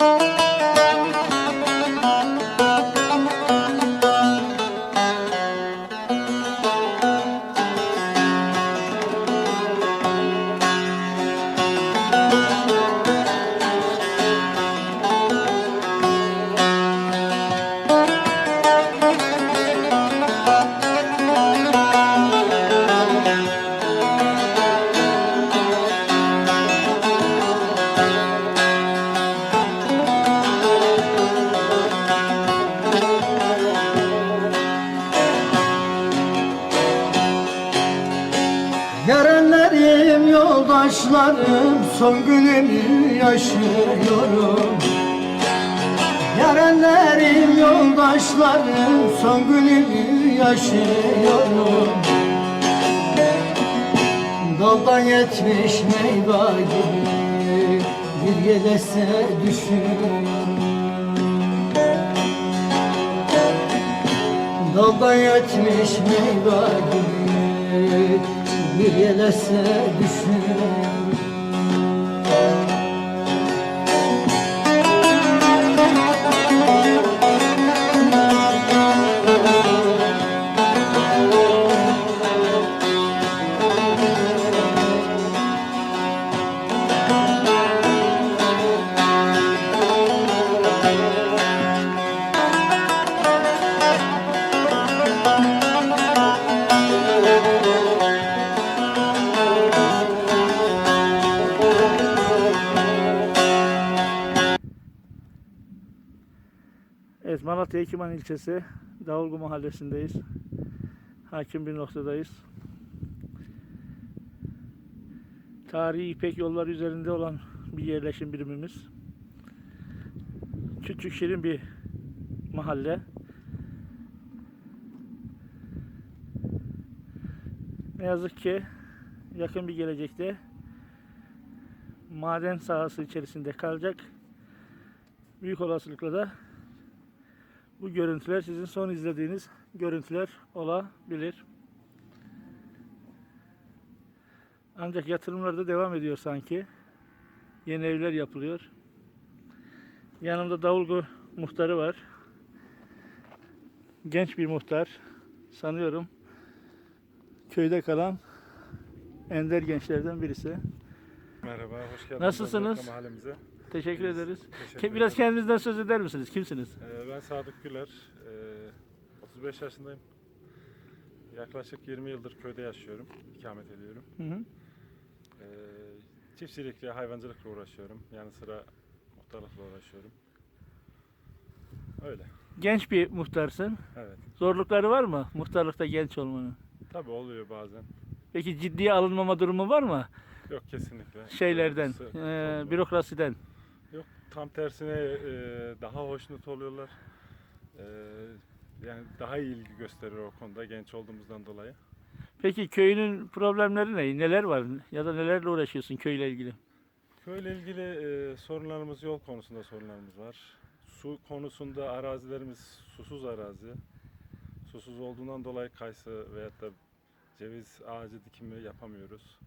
Yarenlerim, yoldaşlarım, son günümü yaşıyorum. Yarenlerim, yoldaşlarım, son günümü yaşıyorum. Daldan yetmiş meyve gibi bir yelese düşüyorum. Daldan yetmiş meyve gibi bir yelese düşüyorum. Evet Malatya Ekiman ilçesi Davulgu mahallesindeyiz. Hakim bir noktadayız. Tarihi İpek yolları üzerinde olan bir yerleşim birimimiz. Küçük şirin bir mahalle. Ne yazık ki yakın bir gelecekte maden sahası içerisinde kalacak. Büyük olasılıkla da bu görüntüler sizin son izlediğiniz görüntüler olabilir. Ancak yatırımlar da devam ediyor sanki. Yeni evler yapılıyor. Yanımda Davulgu muhtarı var. Genç bir muhtar. Sanıyorum köyde kalan ender gençlerden birisi. Merhaba, hoş geldiniz. Nasılsınız? Mahallemize. Teşekkür Biz ederiz. teşekkür Biraz ederim. kendinizden söz eder misiniz? Kimsiniz? Ee, ben Sadık Güler, ee, 35 yaşındayım. Yaklaşık 20 yıldır köyde yaşıyorum, ikamet ediyorum. Hı hı. Ee, çiftçilikle, hayvancılıkla uğraşıyorum. Yani sıra muhtarlıkla uğraşıyorum. Öyle, Genç bir muhtarsın. evet. Zorlukları var mı muhtarlıkta genç olmanın? Tabii oluyor bazen. Peki ciddiye alınmama durumu var mı? Yok kesinlikle. Şeylerden, Sıkıntı eee, olmuyor. bürokrasiden. Tam tersine ee, daha hoşnut oluyorlar. Ee, yani daha iyi ilgi gösteriyor o konuda genç olduğumuzdan dolayı. Peki köyünün problemleri ne? Neler var? Ya da nelerle uğraşıyorsun köyle ilgili? Köyle ilgili e, sorunlarımız yol konusunda sorunlarımız var. Su konusunda arazilerimiz susuz arazi. Susuz olduğundan dolayı kayısı veyahut da ceviz ağacı dikimi yapamıyoruz.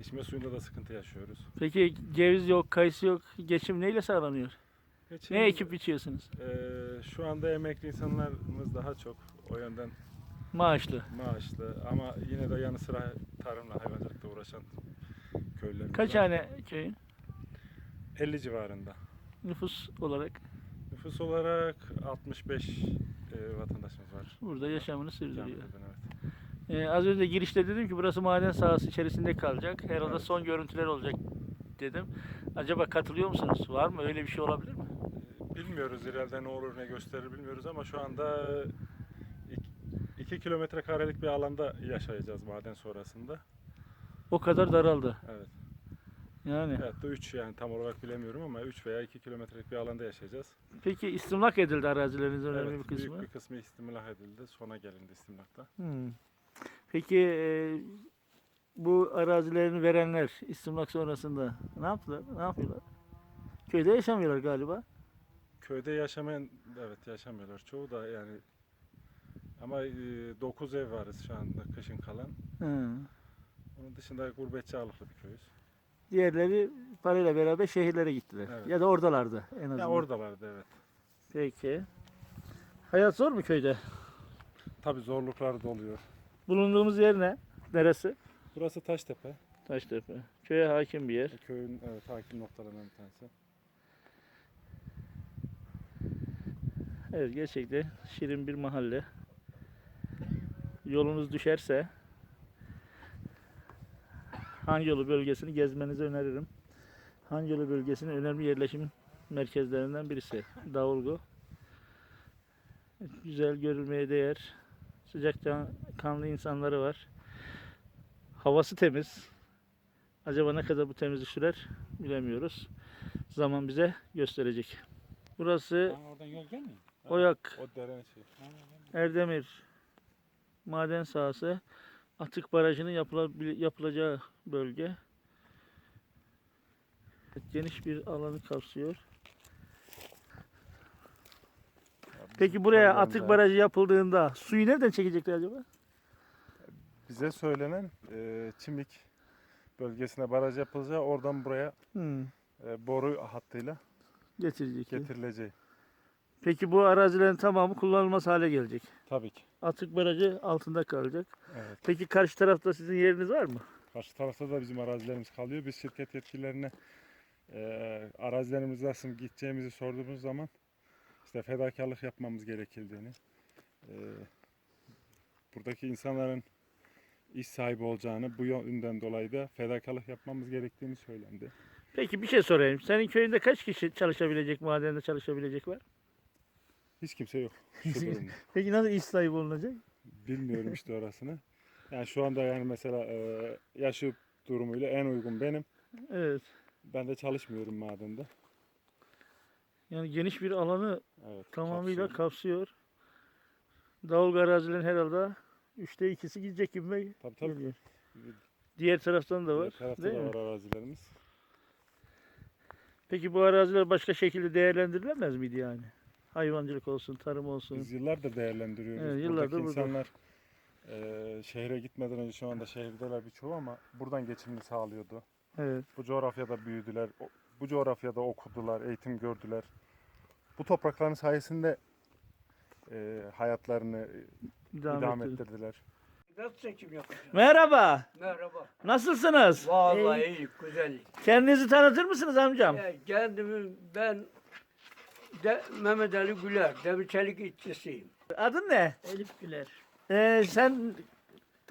İçme suyunda da sıkıntı yaşıyoruz. Peki ceviz yok, kayısı yok. Geçim neyle sağlanıyor? Geçim, Ne ekip biçiyorsunuz? e, şu anda emekli insanlarımız daha çok o yönden Maaşlı. maaşlı ama yine de yanı sıra tarımla hayvancılıkla uğraşan köylülerimiz Kaç var. tane köyün? 50 civarında. Nüfus olarak Nüfus olarak 65 e, vatandaşımız var. burada yaşamını sürdürüyor. Evet. Ee, az önce girişte dedim ki burası maden sahası içerisinde kalacak. Herhalde Evet. son görüntüler olacak dedim. Acaba katılıyor musunuz? Var mı? Öyle bir şey olabilir mi? Bilmiyoruz ileride ne olur ne gösterir bilmiyoruz ama şu anda 2 kilometre karelik bir alanda yaşayacağız maden sonrasında. O kadar daraldı. Evet. Yani. Evet de 3 yani tam olarak bilemiyorum ama 3 veya 2 kilometrelik bir alanda yaşayacağız. Peki istimlak edildi arazilerinizin önemli evet, bir kısmı. büyük bir kısmı istimlak edildi. Sona gelindi istimlakta. Hmm. Peki e, bu arazilerini verenler istimlak sonrasında ne yaptılar? Ne yapıyorlar? Köyde yaşamıyorlar galiba. Köyde yaşamayan evet yaşamıyorlar çoğu da yani ama 9 ev varız şu anda kışın kalan. Hı. Onun dışında gurbetçi ağırlıklı bir köyüz. Diğerleri parayla beraber şehirlere gittiler. Evet. Ya da oradalardı en azından. Ya oradalardı evet. Peki. Hayat zor mu köyde? Tabii zorluklar da oluyor. Bulunduğumuz yer ne? Neresi? Burası Taştepe. Taştepe. Köye hakim bir yer. Köyün evet, hakim noktalarından bir tanesi. Evet gerçekten şirin bir mahalle. Yolunuz düşerse Hanyolu bölgesini gezmenizi öneririm. Hanyolu bölgesinin önemli yerleşim merkezlerinden birisi. Davulgu. Güzel görülmeye değer. Sıcak kanlı insanları var. Havası temiz. Acaba ne kadar bu temizlik sürer bilemiyoruz. Zaman bize gösterecek. Burası oradan yol gelmiyor. Oyak O dere şey. Erdemir maden sahası atık barajının yapılabil- yapılacağı bölge. Geniş bir alanı kapsıyor. Peki buraya atık barajı yapıldığında suyu nereden çekecekler acaba? Bize söylenen e, Çimlik bölgesine baraj yapılacağı oradan buraya Hmm, e, boru hattıyla getirecek. getirileceği. Peki bu arazilerin tamamı kullanılmaz hale gelecek. Tabii ki. Atık barajı altında kalacak. Evet. Peki karşı tarafta sizin yeriniz var mı? Karşı tarafta da bizim arazilerimiz kalıyor. Biz şirket yetkililerine e, arazilerimiz nasıl gideceğimizi sorduğumuz zaman işte fedakarlık yapmamız gerekildiğini, e, buradaki insanların iş sahibi olacağını, bu yönden dolayı da fedakarlık yapmamız gerektiğini söylendi. Peki bir şey sorayım. Senin köyünde kaç kişi çalışabilecek, madende çalışabilecek var? Hiç kimse yok şu durumda. Peki nasıl iş sahibi olunacak? Bilmiyorum işte orasını. Yani şu anda yani mesela e, yaşı durumuyla en uygun benim. Evet. Ben de çalışmıyorum madende. Yani geniş bir alanı Evet. tamamıyla kapsıyor. kapsıyor. Davul arazilerin herhalde üçte ikisi gidecek gibi Tabii tabii. geliyor. Diğer taraftan da var. Diğer tarafta da mi? var arazilerimiz. Peki bu araziler başka şekilde değerlendirilemez miydi yani? Hayvancılık olsun, tarım olsun. Biz yıllardır değerlendiriyoruz. Evet, yıllardır Buradaki burada. insanlar e, şehre gitmeden önce şu anda şehirdeler birçoğu ama buradan geçimini sağlıyordu. Evet. Bu coğrafyada büyüdüler. Bu coğrafyada okudular, eğitim gördüler. Bu toprakların sayesinde e, hayatlarını Devam ettirin. ettirdiler. Nasıl çekim yapacağım? Merhaba. Merhaba. Nasılsınız? Vallahi iyi, güzel. Kendinizi tanıtır mısınız amcam? Ya, kendimi ben de, Mehmet Ali Güler, demir çelik işçisiyim. Adın ne? Elif Güler. Ee, sen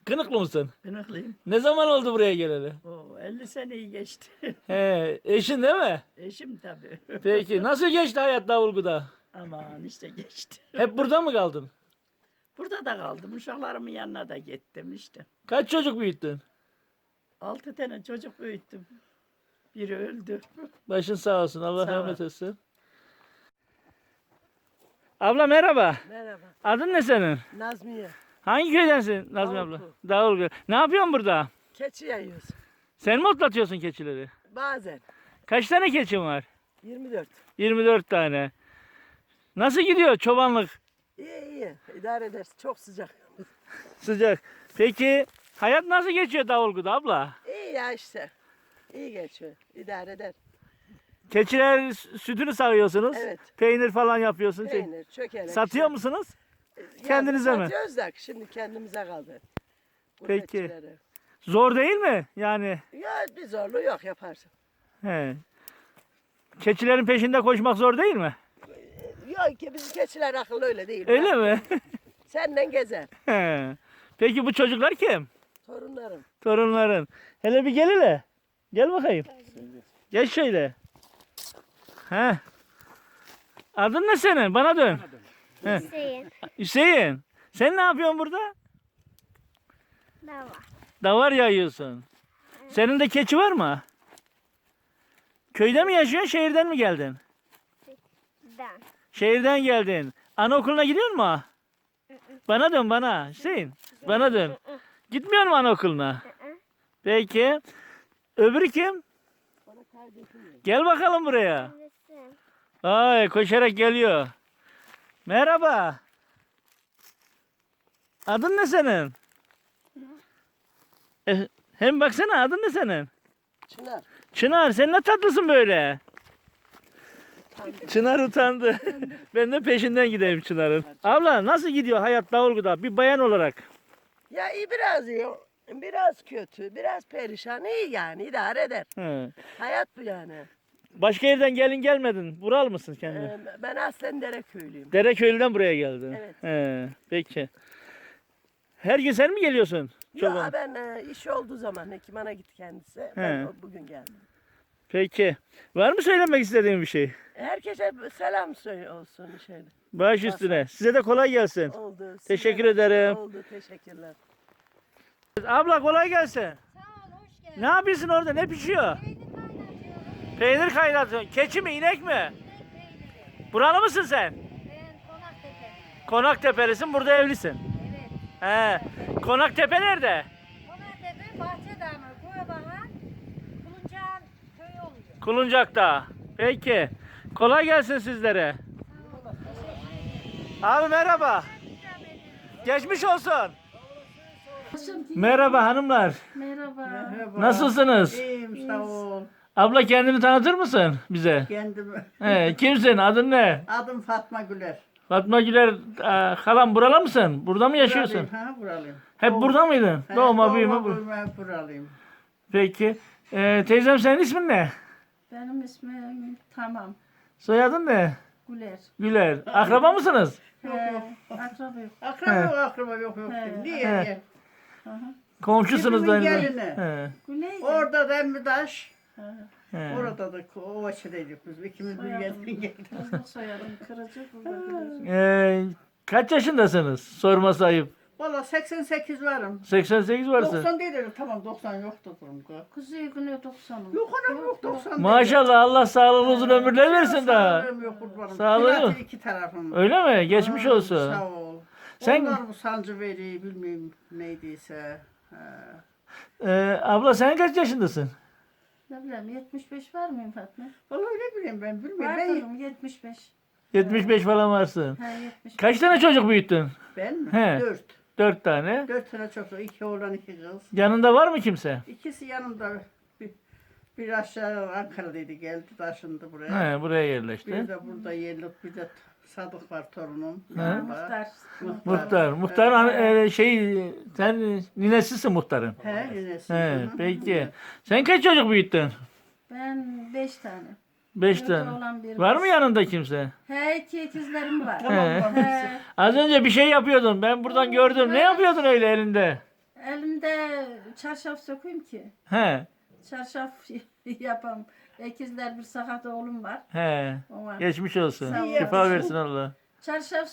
Kınıklı mısın? Kınıklıyım. Ne zaman oldu buraya geleli? O 50 seneyi geçti. He, eşin değil mi? Eşim tabii. Peki nasıl geçti hayat Davulgu'da? Aman işte geçti. Hep burada mı kaldın? Burada da kaldım. Uşaklarımın yanına da gittim işte. Kaç çocuk büyüttün? Altı tane çocuk büyüttüm. Biri öldü. Başın sağ olsun. Allah Sağ ol. rahmet etsin. Abla merhaba. Merhaba. Adın ne senin? Nazmiye. Hangi köydensin Nazmi abla? Davulköy. Davulköy. Ne yapıyorsun burada? Keçi yayıyoruz. Sen mi otlatıyorsun keçileri? Bazen. Kaç tane keçin var? 24. 24 tane. Nasıl gidiyor çobanlık? İyi iyi. İdare ederiz. Çok sıcak. Sıcak. Peki hayat nasıl geçiyor Davulgu'da abla? İyi ya işte. İyi geçiyor. İdare eder. Keçiler sütünü sağıyorsunuz. Evet. Peynir falan yapıyorsun. Şey- Peynir, çökelek. Satıyor işte. musunuz? Yani kendinize mi? Satıyoruz da şimdi kendimize kaldı. Peki. Zor değil mi? Yani Ya bir zorluğu yok yaparsın. he. Keçilerin peşinde koşmak zor değil mi? Yok ki bizim keçiler akıllı öyle değil. Öyle mi? Senden gezer. He. Peki bu çocuklar kim? Torunlarım. Torunların. Hele bir gel hele. Gel bakayım. Gel şöyle. He. Adın ne senin? Bana dön. He. Hüseyin. Hüseyin. Sen ne yapıyorsun burada? Dava. Davar yayıyorsun. Senin de keçi var mı? Köyde mi yaşıyorsun, şehirden mi geldin? Dan. Şehirden geldin. Anaokuluna gidiyor mu? Bana dön bana. Hüseyin. Bana dön. Gitmiyor mu anaokuluna? Peki. Öbürü kim? Gel bakalım buraya. Ay koşarak geliyor. Merhaba. Adın ne senin? E, hem baksana adın ne senin? Çınar. Çınar sen ne tatlısın böyle. Çınar utandı. ben de peşinden gideyim Çınar'ın. Abla nasıl gidiyor hayat Davulgu'da bir bayan olarak? Ya iyi biraz iyi. Biraz kötü, biraz perişan. iyi yani idare eder. He. Hayat bu yani. Başka yerden gelin gelmedin. Bural mısın kendin? Ee, ben aslen Dereköylüyüm. Dereköy'den buraya geldin. Evet. He, peki. Her gün sen mi geliyorsun? Çoban. Ya ben e, iş olduğu zaman Hekimhan'a gitti kendisi. Ben o- bugün geldim. Peki. Var mı söylemek istediğin bir şey? Herkese selam söyle olsun şöyle. Baş üstüne. Size de kolay gelsin. Oldu. size Teşekkür de- ederim. Oldu teşekkürler. Abla kolay gelsin. Sağ ol, hoş geldin. Ne yapıyorsun orada? Ne pişiyor? Peynir kaynatıyorum. Peynir kaynatıyorsun. Keçi mi, inek mi? İnek peyniri. Buralı mısın sen? Ben Konaktepe. Konaktepelisin, burada evlisin. Evet. He. Konaktepe nerede? Konaktepe, Bahçedamı, Kuyabağan, Kuluncağın köyü oluyor. Kuluncak'ta. Peki. Kolay gelsin sizlere. Abi merhaba. Geçmiş olsun. Merhaba hanımlar. Merhaba. Nasılsınız? İyiyim sağ ol. Abla kendini tanıtır mısın bize? Kendim. He, kimsin? Adın ne? Adım Fatma Güler. Fatma Güler, e, halam buralı mısın? Burada mı yaşıyorsun? Buralıyım, Ha buralıyım. Hep Doğum- burada mıydın? He, Doğma büyüme. bu- büyüme buralıyım. Peki. E, teyzem senin ismin ne? Benim ismim tamam. Soyadın ne? Güler. Güler. Akraba mısınız? Yok yok. Akraba yok. Akraba yok akraba yok yok. He. Niye? He. niye? Komşusunuz da. Kimin aynı- gelini? He, Güney. Orada da Emmidaş. he. Orada da o vaçedeydik biz. İkimiz bir geldik geldik. Hızlı soyadım. Kırıcı burada biliyorsun. E, kaç yaşındasınız? Sorması ayıp. Valla 88 varım. 88 varsın. 90 değil tamam 90 yoktu durumda. Kuzey güney 90'ım. Yok anam yok 90 değil. Maşallah Allah sağlıklı uzun ömürler versin daha. Sağlığım yok kurbanım. Sağlığı Sağlığı yok. iki tarafım. Öyle mi? Geçmiş Ha, olsun. Sağ ol. Sen- Onlar bu sancı veriyor bilmiyorum neydiyse. Ha. E, abla sen kaç yaşındasın? Ne bileyim 75 var mıyım Fatma? Vallahi ne bileyim ben bilmiyorum. Ben, Vardım 75. 75 falan varsın. Ha 75. Kaç tane çocuk büyüttün? ben mi? He. Dört. Dört tane. Dört tane çocuk. iki oğlan iki kız. Yanında var mı kimse? İkisi yanımda. Bir, bir aşağı Ankara'daydı geldi taşındı buraya. He, buraya Bir yerleşti. de burada yerlik bir de Sadık var torunum. He. Muhtar. Muhtar. Muhtar hani, e, şey sen ninesisin muhtarın. He, yinesi. He, peki. Sen kaç çocuk büyüttün? Ben 5 tane. Beş tane. bir Var mı yanında kimse? He iki ikizlerim var. He. He, Az önce bir şey yapıyordun. Ben buradan gördüm. Ne yapıyordun öyle elinde? elimde çarşaf sökeyim ki. He. Çarşaf yapam. İkizler bir sakat oğlum var. He. O var. Geçmiş olsun. Sağ ol. Şifa versin Allah. Çarşaf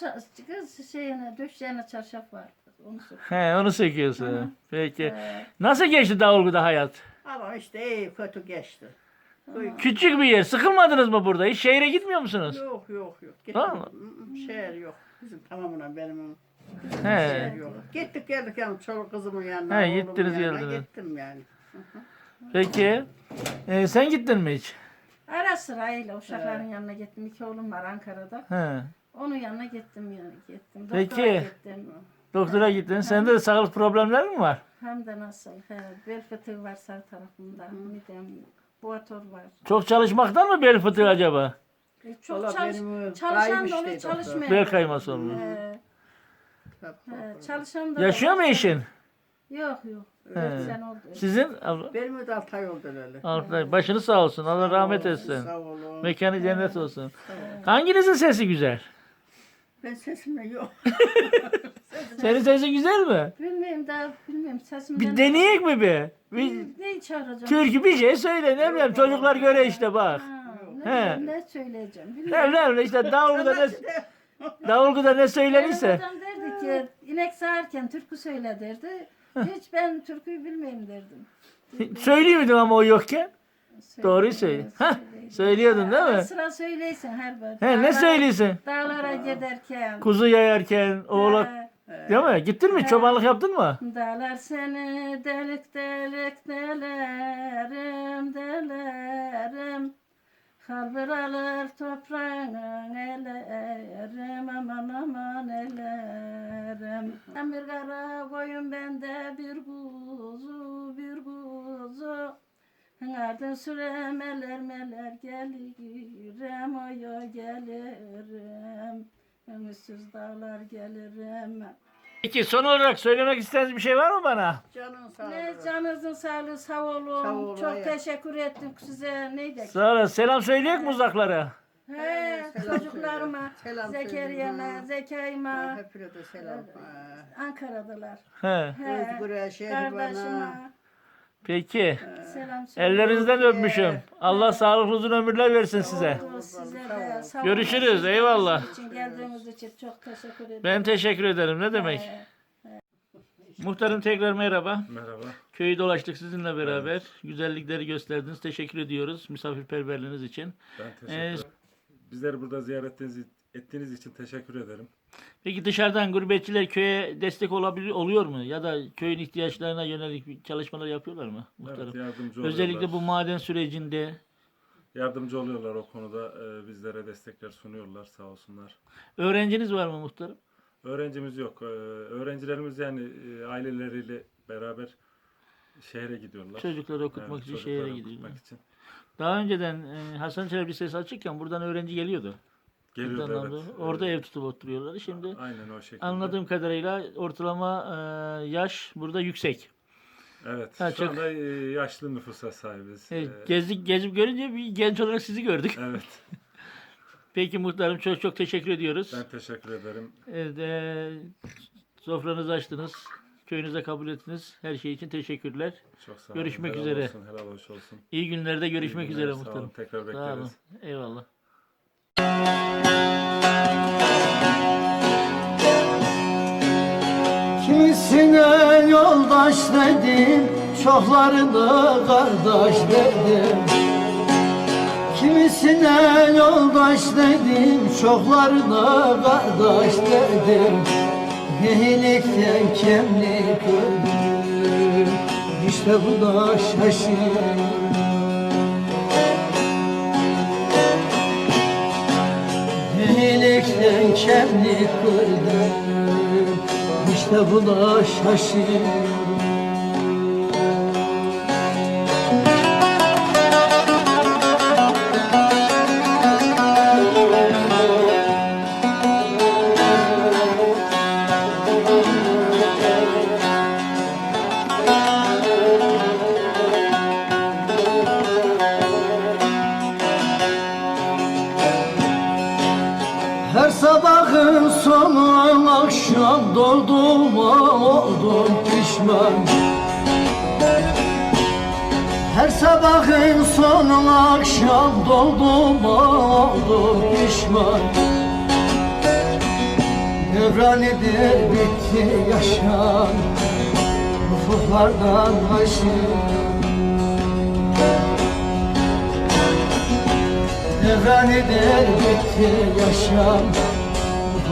kız şeyine döşeğine çarşaf var. Onu sök. He, onu söküyorsun. Peki. He. Nasıl geçti Davulgu'da hayat? Ama işte iyi kötü geçti. Küçük bir yer. Sıkılmadınız mı burada? Hiç şehre gitmiyor musunuz? Yok yok yok. Var mı? Gitmedim. Şehir yok. Bizim tamamına benim He. şehir yok. Gittik geldik yani çoluk kızımın yanına. He, oğlumun gittiniz yanına geldiniz. Gittim yani. Peki. E, sen gittin mi hiç? Ara sırayla uşakların yanına gittim. İki oğlum var Ankara'da. He. Onun yanına gittim yani gittim. Peki. Doktora gittim. Doktora gittin. Sende de sağlık problemleri mi var? Hem de nasıl? He, bel fıtığı var sağ tarafımda. Midem, buatör var. Çok çalışmaktan mı bel fıtığı acaba? E, çok Valla çalış, benim çalışan dayım da oluyor, işte doktor. çalışmayan. Bel kayması olmuş. He, çalışan da Yaşıyor mu eşin? Yok yok. He. Dört sene oldu. Sizin? abla? Benim de altı ay oldu öyle. Allah- Başını sağ olsun. Allah rahmet etsin. Sağ olun. Mekanı cennet olsun. Hanginizin sesi güzel? Ben sesimle yok. Senin sesin güzel mi? Bilmiyorum daha bilmiyorum sesimden. Bir deneyek mi bir? Bir Neyi çağıracağım? türkü bir şey söyle. Ne bileyim çocuklar göre işte bak. Ha, He. ne, ne söyleyeceğim? Ne Bilmiyorum. bileyim işte davulguda ne, davulguda ne söylenirse. Adam derdi ki inek sağarken türkü söyle derdi. Hiç ben türküyü bilmeyeyim derdim. Söylüyor muydun ama o yokken? Doğruyu söyle. Söyleyeyim. söylüyordun değil mi? Sıra söyleysin her bir. He, ne söylüyorsun? Dağlara giderken. Kuzu yayarken, oğlak, he, değil mi? Gittin mi? Çobanlık yaptın mı? Dağlar seni delik delik delerim delerim Kalbir alır toprağın elerim aman aman elerim Ben bir kara koyun bende bir kuzu bir kuzu Hınardın süremeler meler gelirim oyo gelirim Ümitsüz dağlar gelirim Peki son olarak söylemek istediğiniz bir şey var mı bana? Canın sağ Ne canınızın sağlığı sağ olun. Sağ olun, Çok hayat. teşekkür ettim size. Neydi? Sağ olun. Selam söyleyecek mi uzaklara? He, selam çocuklarıma. Selam Zekeriya'ma, söyle. Zekay'ıma, Hepine de selam. Ankara'dalar. He. He, Özgür'e, Şehriban'a. kardeşime Peki. selam söyle. Ellerinizden öpmüşüm. Allah sağlıklı uzun ömürler versin size. Size de sağ olun. Görüşürüz, eyvallah. geldiğiniz için, geldiğiniz için çok teşekkür ederim. Ben teşekkür ederim. Ne demek? Muhtarım tekrar merhaba. Merhaba. Köyü dolaştık sizinle beraber. Güzellikleri gösterdiniz. Teşekkür ediyoruz misafirperverliğiniz için. Ben teşekkür Ee, ederim. Bizleri burada ziyaret ettiğiniz, ettiğiniz için teşekkür ederim. Peki dışarıdan gurbetçiler köye destek olabilir oluyor mu? Ya da köyün ihtiyaçlarına yönelik bir çalışmalar yapıyorlar mı muhtarım? Evet, yardımcı oluyorlar. Özellikle bu maden sürecinde Yardımcı oluyorlar o konuda. e, bizlere destekler sunuyorlar sağ olsunlar. öğrenciniz var mı muhtarım? Öğrencimiz yok. E, öğrencilerimiz yani e, aileleriyle beraber şehre gidiyorlar. Çocukları okutmak Evet, için çocukları şehre okutmak gidiyor. için. Daha önceden e, Hasan Çelebi Lisesi açıkken buradan öğrenci geliyordu. Geliyordu evet. aldı. Orada ev tutup oturuyorlar. Şimdi Aynen o şekilde. anladığım kadarıyla ortalama e, yaş burada yüksek. Evet. Ha, şu çok- anda e, yaşlı nüfusa sahibiz. E, E, gezdik, gezip görünce bir genç olarak sizi gördük. evet. Peki muhtarım çok çok teşekkür ediyoruz. Ben teşekkür ederim. Evet, e, sofranızı açtınız. Köyünüze kabul ettiniz. Her şey için teşekkürler. Çok sağ olun. Görüşmek Helal üzere. Olsun, helal hoş olsun. İyi günlerde görüşmek İyi üzere günler, sağ muhtarım. olun. Tekrar Sağ olun. bekleriz. Eyvallah. Kimisine yoldaş dedim Çoklarına kardeş dedim. Kimisine yoldaş dedim Çoklarına kardeş dedim. Yehilikten kemlik gördüm İşte bu da şaşırdım Kemlik gördüm İşte bu da şaşırdım akşam dolduğuma oldum pişman. Devranidir bitti yaşam. Ufuklardan aşık Devranidir bitti yaşam.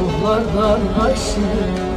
Ruhlardan aşık